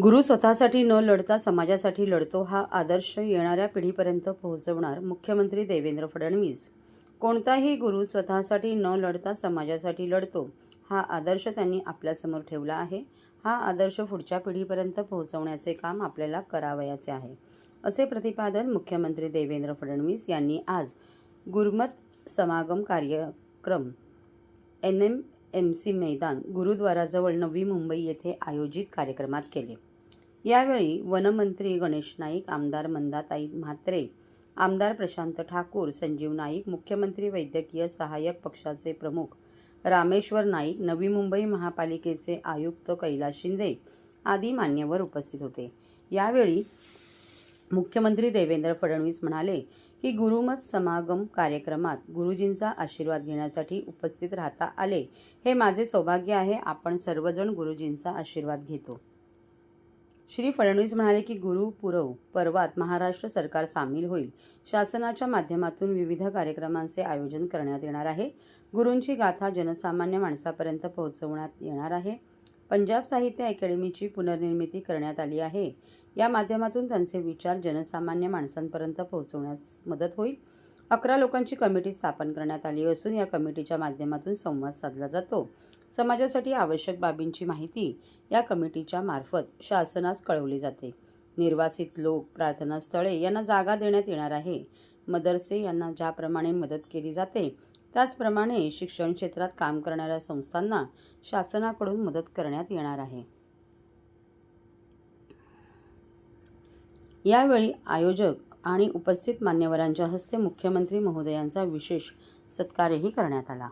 गुरु स्वतःसाठी न लढता समाजासाठी लढतो हा आदर्श येणाऱ्या पिढीपर्यंत पोहोचवणार मुख्यमंत्री देवेंद्र फडणवीस. कोणताही गुरु स्वतःसाठी न लढता समाजासाठी लढतो हा आदर्श त्यांनी आपल्यासमोर ठेवला आहे. हा आदर्श पुढच्या पिढीपर्यंत पोहोचवण्याचे काम आपल्याला करावयाचे आहे असे प्रतिपादन मुख्यमंत्री देवेंद्र फडणवीस यांनी आज गुरमत समागम कार्यक्रम एन एम एम सी मैदान गुरुद्वाराजवळ नवी मुंबई येथे आयोजित कार्यक्रमात केले. यावेळी वनमंत्री गणेश नाईक आमदार मंदाताई म्हात्रे आमदार प्रशांत ठाकूर संजीव नाईक मुख्यमंत्री वैद्यकीय सहाय्यक पक्षाचे प्रमुख रामेश्वर नाईक नवी मुंबई महापालिकेचे आयुक्त कैलास शिंदे आदी मान्यवर उपस्थित होते. यावेळी मुख्यमंत्री देवेंद्र फडणवीस म्हणाले की गुरुमत समागम कार्यक्रमात गुरुजींचा आशीर्वाद घेण्यासाठी उपस्थित राहता आले. हे माझे सौभाग्य आहे. आपण सर्वजण गुरुजींचा आशीर्वाद घेतो. श्री फडणवीस म्हणाले की गुरु पुरव पर्वात महाराष्ट्र सरकार सामील होईल. शासनाच्या माध्यमातून विविध कार्यक्रमांचे आयोजन करण्यात येणार आहे. गुरूंची गाथा जनसामान्य माणसापर्यंत पोहोचवण्यात येणार आहे. पंजाब साहित्य अकॅडमीची पुनर्निर्मिती करण्यात आली आहे. या माध्यमातून त्यांचे विचार जनसामान्य माणसांपर्यंत पोहोचवण्यास मदत होईल. अकरा लोकांची कमिटी स्थापन करण्यात आली असून या कमिटीच्या माध्यमातून संवाद साधला जातो. समाजासाठी आवश्यक बाबींची माहिती या कमिटीच्या मार्फत शासनास कळवली जाते. निर्वासित लोक प्रार्थनास्थळे यांना जागा देण्यात येणार आहे. मदरसे यांना ज्याप्रमाणे मदत केली जाते त्याचप्रमाणे शिक्षण क्षेत्रात काम करणाऱ्या संस्थांना शासनाकडून मदत करण्यात येणार आहे. यावेळी आयोजक आणि उपस्थित मान्यवरांच्या हस्ते मुख्यमंत्री महोदयांचा विशेष सत्कारही करण्यात आला.